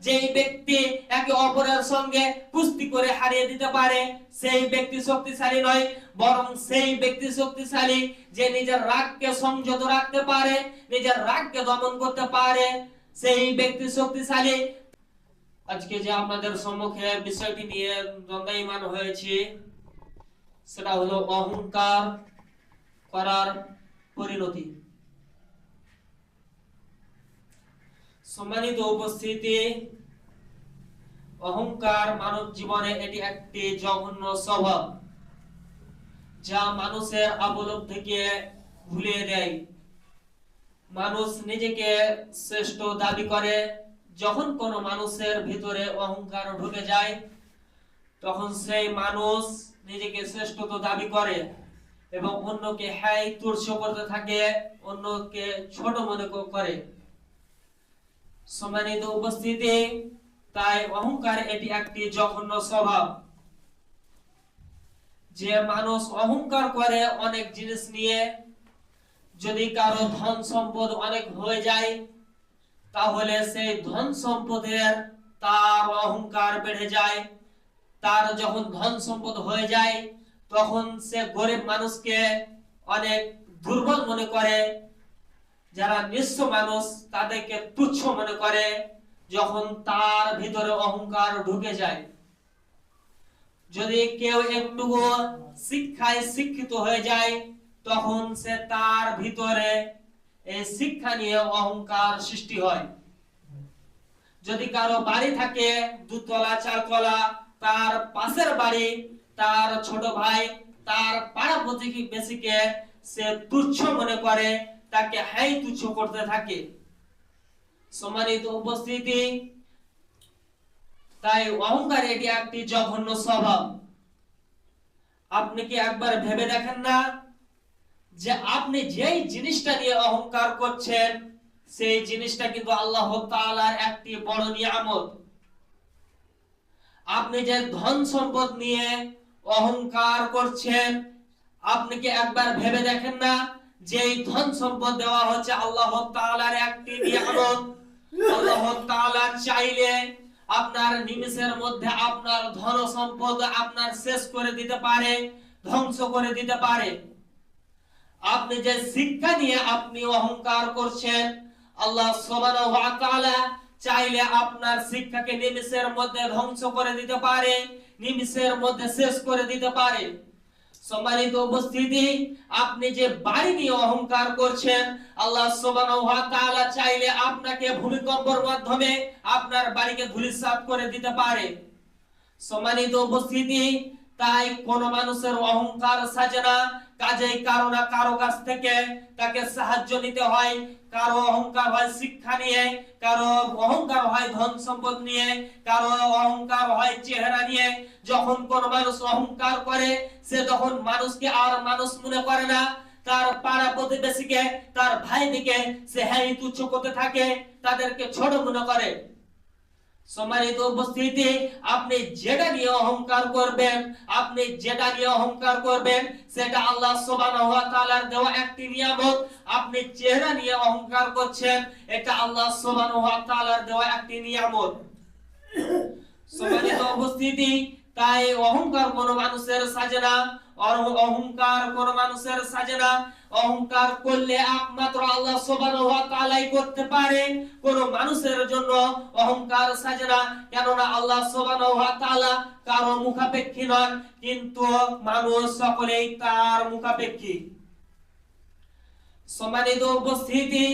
যেই ব্যক্তি একে অপরের সঙ্গে কুস্তি করে হারিয়ে দিতে পারে, সেই ব্যক্তি শক্তিশালী নয়, বরং সেই ব্যক্তি শক্তিশালী যে নিজের রাগকে সংযত রাখতে পারে, নিজের রাগকে দমন করতে পারে, সেই ব্যক্তি শক্তিশালী। আজকে যে আপনাদের সম্মুখে বিষয়টি নিয়ে দ্বন্দ্বায়মান হয়েছে, সেটা হলো অহংকার করার পরিণতি। সম্মানিত উপস্থিতি, অহংকার মানব জীবনে এটি একটি জঘন্য স্বভাব, যা মানুষের অবলব্ধিকে ভুলিয়ে দেয়। মানুষ নিজেকে শ্রেষ্ঠ দাবি করে, যখন কোনো মানুষের ভিতরে অহংকার ঢুকে যায়, তখন সেই মানুষ নিজেকে শ্রেষ্ঠত্ব দাবি করে এবং অন্যকে হ্যায় তুর্স করতে থাকে, অন্যকে ছোট মনে করে। সম্মানিত উপস্থিতি, তাই অহংকার এটি একটি জঘন্য স্বভাব। যে মানুষ অহংকার করে অনেক জিনিস নিয়ে, যদি কারও ধন সম্পদ অনেক হয়ে যায়, তাহলে সেই ধন সম্পদের তার অহংকার বেড়ে যায়। তার যখন ধন সম্পদ হয়ে যায়, তখন সে গরিব মানুষকে অনেক দুর্বল মনে করে। যারা নিঃস্ব মানুষ, তাদেরকে তুচ্ছ মনে করে যখন তার ভিতরে অহংকার ঢুকে যায়। যদি কেউ একটু শিক্ষায় শিক্ষিত হয়ে যায়, তখন সে তার ভিতরে এই শিক্ষা নিয়ে অহংকার সৃষ্টি হয়। যদি কারও বাড়ি থাকে, দুতলা, চারতলা, তার পাশের বাড়ি, তার ছোট ভাই, তার পাড়া প্রতিবেশীকে সে তুচ্ছ মনে করে তাকে হাই তুচ্ছ করতে থাকে। সম্মানিত উপস্থিতি, তাই অহংকার এটি একটি জঘন্য স্বভাব। আপনি কি একবার ভেবে দেখেন না যে আপনি যেই জিনিসটা নিয়ে অহংকার করছেন, সেই জিনিসটা কিন্তু আল্লাহ তাআলার একটি বড় নিয়ামত। আপনি যে ধন সম্পদ নিয়ে অহংকার করছেন, আপনি কি একবার ভেবে দেখেন না যে ধন সম্পদ দেওয়া হচ্ছে আল্লাহ তাআলার একটি নিয়ামত। আল্লাহ তাআলা চাইলে আপনার নিমিষের মধ্যে আপনার ধন সম্পদ আপনার শেষ করে দিতে পারে, ধ্বংস করে দিতে পারে। আপনি যে শিক্ষা নিয়ে আপনি অহংকার করছেন, আল্লাহ তাআলা চাইলে আপনার শিক্ষাকে নিমিষের মধ্যে ধ্বংস করে দিতে পারে, নিমিষের মধ্যে শেষ করে দিতে পারে। সম্মানিত উপস্থিতি, আপনি যে বাড়ি নিয়ে অহংকার করছেন, আল্লাহ চাইলে আপনাকে ভূমিকম্পের মাধ্যমে আপনার বাড়িকে ধূলিসাৎ করে দিতে পারে। সম্মানিত উপস্থিতি তাই কোন মানুষের অহংকার সাজে না। কাজেই কারও না কারও কাছ থেকে তাকে সাহায্য নিতে হয়। কারও অহংকার হয় শিক্ষা নিয়ে, কারও অহংকার হয় ধন সম্পদ নিয়ে, কারও অহংকার হয় চেহারা নিয়ে। যখন কোন মানুষ অহংকার করে, সে তখন মানুষকে আর মানুষ মনে করে না। তার পাড়া প্রতিবেশীকে, তার ভাই দিকে সে হ্যাঁ তুচ্ছ করতে থাকে, তাদেরকে ছোট মনে করে। সম্মানিত উপস্থিতি আপনি যেটা নিয়ে অহংকার করবেন, আপনি যেটা নিয়ে অহংকার করবেন, সেটা আল্লাহ সুবহানাহু ওয়া তাআলার দেওয়া একটি নিয়ামত। আপনি চেহারা নিয়ে অহংকার করছেন, এটা আল্লাহ সুবহানাহু ওয়া তাআলার দেওয়া একটি নিয়ামত। সম্মানিত উপস্থিতি তাই অহংকার কোন মানুষের সাজে না। অহ- অহংকার কোন মানুষের সাজে না অহংকার করলে একমাত্র আল্লাহ সুবহানাহু ওয়া করতে পারে। কোন মানুষের জন্য অহংকার সাজে না কেননা আল্লাহ সুবহানাহু ওয়া কারও মুখাপেক্ষী নন, কিন্তু মানুষ সকলেই তার মুখাপেক্ষী। সম্মানিত উপস্থিতি,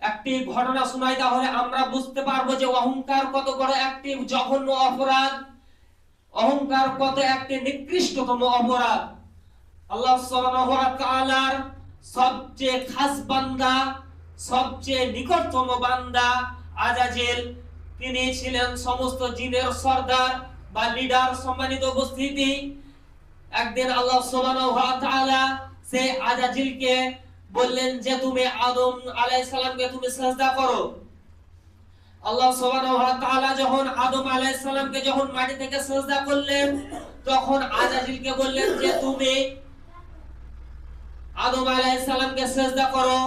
একটি ঘটনা শোনাই, তাহলে আমরা বুঝতে পারব যে অহংকার কত বড় একটি জঘন্য অপরাধ। অহংকার কত একটি নিকৃষ্টতম অপরাধ। আল্লাহ তাআলার সবচেয়ে খাস বান্দা, সবচেয়ে নিকটতম বান্দা আজাজিল। তিনি ছিলেন সমস্ত জিনের সর্দার বা লিডার সম্মানিত উপস্থিতি। একদিন আল্লাহ সুবহানাহু সেই আজাজিলকে বললেন যে, তুমি আদম আলাইহিস সালামকে তুমি সিজদা করো। আল্লাহ সুবহানাহু ওয়া তাআলা যখন আদম আলাইহিস সালামকে যখন মাটি থেকে সিজদা করলেন, তখন আজাজিলকে বললেন যে, তুমি আদম আলাইহিস সালামকে সিজদা করো।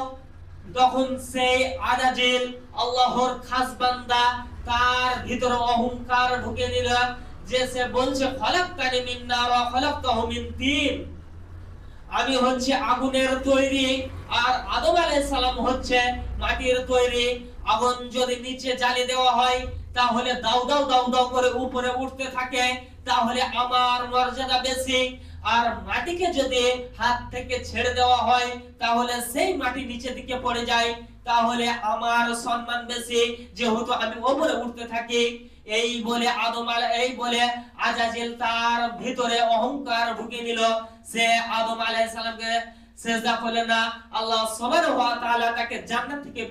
তখন সেই আজাজিল আল্লাহর খাস বান্দা তার ভিতরে অহংকার ঢুকে নিল যে, সে বলছে, খলাক্তানি মিন নার ওয়া খলাক্তাহু মিন তিন। আমি হচ্ছে আগুনের তৈরি আর আদম আলাইহিস সালাম হচ্ছে মাটির তৈরি। আগুন যদি নিচে জ্বালিয়ে দেওয়া হয়, তাহলে দাউ দাউ দাউ দাউ করে উপরে উঠতে থাকে, তাহলে আমার মর্যাদা বেশি। আর মাটিকে যদি হাত থেকে ছেড়ে দেওয়া হয়, তাহলে সেই মাটি নিচে দিকে পড়ে যায়, তাহলে আমার সম্মান বেশি। যেহেতু আমি উপরে উঠতে থাকি, এই বলে আদম এই বলে আজাজিল তার ভিতরে অহংকার ঢুকে নিল। সে আদম আলাইহিস সালামকে সেজদা করলেন না। আল্লাহ সুবহানাহু ওয়া তাআলা তাকে জান্নাত থেকে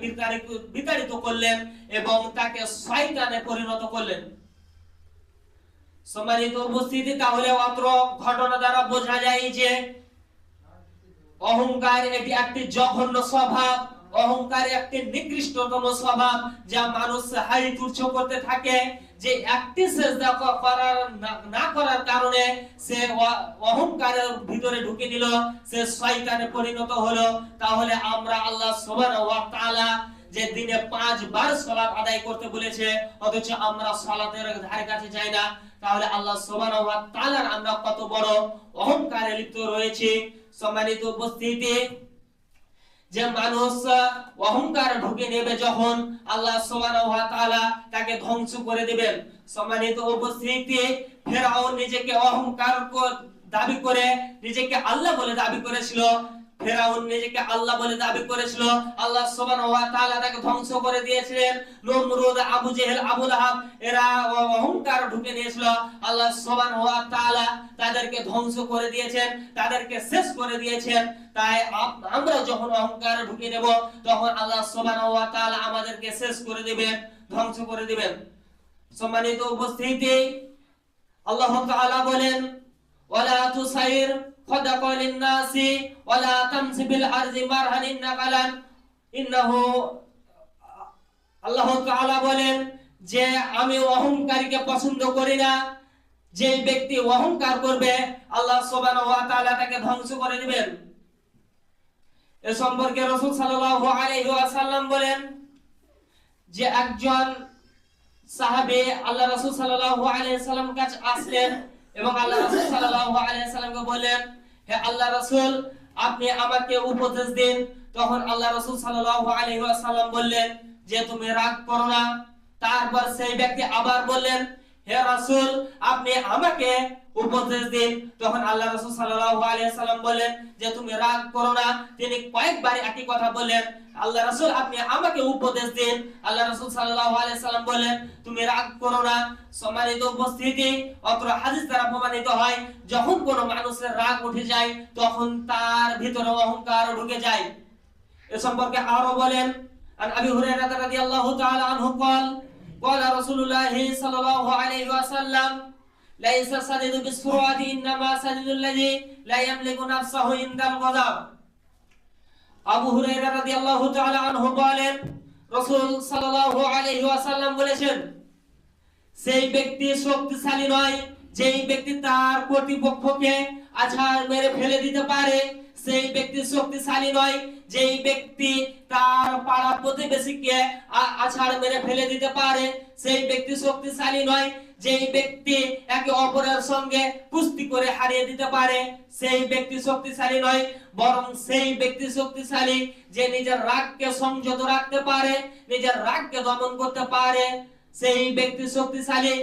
বিতাড়িত করলেন এবং তাকে শয়তানে পরিণত করলেন। সম্মানিত উপস্থিতি, তাহলে অত্র ঘটনা দ্বারা বোঝা যায় যে অহংকার এটি একটি জঘন্য স্বভাব। অহংকার একটি নিকৃষ্টতম স্বভাব যা মানুষ হাই তুচ্ছ করতে থাকে, যে একটি সেজদা করার না- করার কারণে সে অহংকারের ভিতরে ঢুকে নিল, সে শয়তানে পরিণত হলো। তাহলে আমরা আল্লাহ সুবহানাহু ওয়া তাআলা যে দিনে পাঁচবার সালাত আদায় করতে বলেছে, অথচ আমরা সালাতের ধারে কাছে যাই না। তাহলে আল্লাহ সুবহানাহু ওয়া তাআলার আমরা কত বড় অহংকারে লিপ্ত রয়েছে। সম্মানিত উপস্থিতি যে মানুষ অহংকার ঢুকে নেবে যখন আল্লাহ তাকে ধ্বংস করে দিবেন। সম্মানিত উপস্থিতি ফেরাউন নিজেকে অহংকার দাবি করে, নিজেকে আল্লাহ বলে দাবি করেছিল। ফেরাউন নিজেকে আল্লাহ বলে দাবি করেছিল। আল্লাহ সুবহানাহু ওয়া তাকে ধ্বংস করে দিয়েছিলেন। নমরুদ, আবু জেহেল এরা ঢুকে নিয়েছিল। আল্লাহ তাআলা তাদেরকে ধ্বংস করে দিয়েছেন, তাদেরকে শেষ করে দিয়েছেন। তাই আমরা যখন অহংকার ঢুকে নেব, তখন আল্লাহ তাআলা আমাদেরকে শেষ করে দিবেন, ধ্বংস করে দিবেন। সম্মানিত উপস্থিতি, আল্লাহ বলেন, ওয়ালা তুসাইর খদাকা লিন-নাসি ওয়ালা তামসি বিল আরজি মারহান ইন্নাকালান ইন্নাহু, আল্লাহ তাআলা বলেন যে আমি অহংকারীকে পছন্দ করি না, যে ব্যক্তি অহংকার করবে, আল্লাহ সুবহানাহু ওয়া তাআলা তাকে ধ্বংস করে দিবেন। এ সম্পর্কে রাসূল সাল্লাল্লাহু আলাইহি ওয়াসাল্লাম বলেন যে একজন সাহাবে আল্লাহ রাসূল সাল্লাল্লাহু আলাইহি সাল্লাম কাছে আসলেন এবং আল্লাহ রাসূল সাল্লাল্লাহু আলাইহি সাল্লামকে বললেন, হে আল্লাহ রাসূল, আপনি আমাকে উপদেশ দিন। তখন আল্লাহ রাসূল সাল্লাল্লাহু আলাইহি ওয়াসাল্লাম বললেন যে, তুমি রাগ করো না। তারপর সেই ব্যক্তি আবার বললেন, হে রাসূল, আপনি আমাকে উপদেশ দিন। তখন আল্লাহ রাসূল সাল্লাল্লাহু আলাইহি সাল্লাম যে, তুমি রাগ করো না। তিনি কয়েকবার একই কথা বললেন, আল্লাহ রাসূল, আপনি আমাকে উপদেশ দিন। আল্লাহ রাসূল সাল্লাল্লাহু আলাইহি সাল্লাম বললেন, তুমি রাগ করো না। সম্মানিত উপস্থিতি, অত্র হাদিস দ্বারা প্রমাণিত হয়, যখন কোনো মানুষের রাগ উঠে যায়, তখন তার ভিতরে অহংকার ঢুকে যায়। এ সম্পর্কে আরও বলেন عن ابي هريره رضي الله تعالى عنه قال قال رسول الله صلى الله عليه وسلم ليس السديد بالسرعه انما السديد الذي لا يملك نفسه عند الغضب আবু হুরায়রা রাদিয়াল্লাহু তাআলা আনহু বলেন রাসূল সাল্লাল্লাহু আলাইহি ওয়াসাল্লাম বলেছেন সেই ব্যক্তি শক্তিশালী নয় যেই ব্যক্তি তার কর্তৃপক্ষকে আছাড় মেরে ফেলে দিতে পারে সেই ব্যক্তি শক্তিশালী নয় যেই ব্যক্তি তার পাড়া প্রতিবেশীকে আছাড় মেরে ফেলে দিতে পারে, সেই ব্যক্তি শক্তিশালী নয়। যেই ব্যক্তি একে অপরের সঙ্গে কুস্তি করে হারিয়ে দিতে পারে, সেই ব্যক্তি শক্তিশালী নয়। বরং সেই ব্যক্তি শক্তিশালী যে নিজের রাগকে সংযত রাখতে পারে, নিজের রাগকে দমন করতে পারে, সেই ব্যক্তি শক্তিশালী